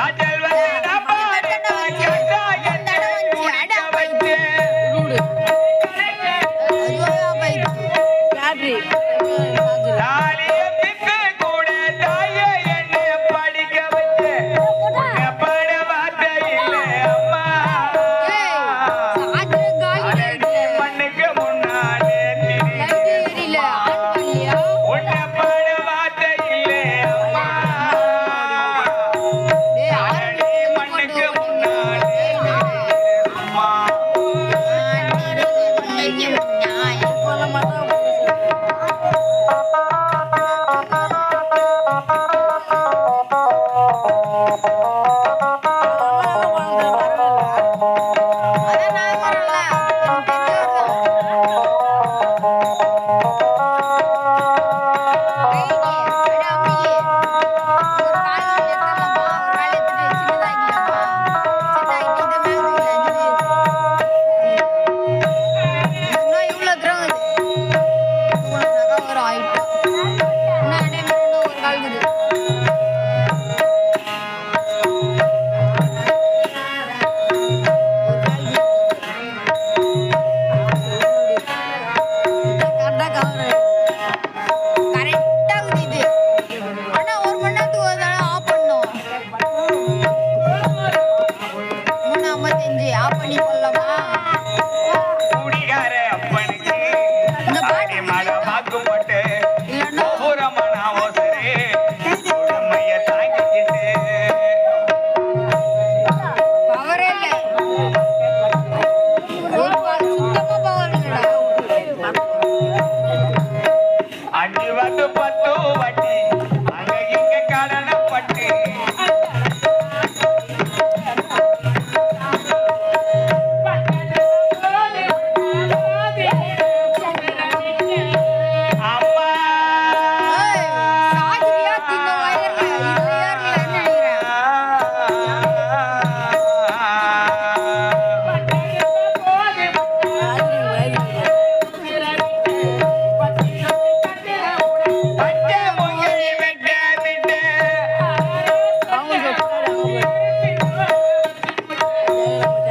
काजल அப்பனுக்கு ஆடி மலை அஞ்சு வந்து பத்து வட்டி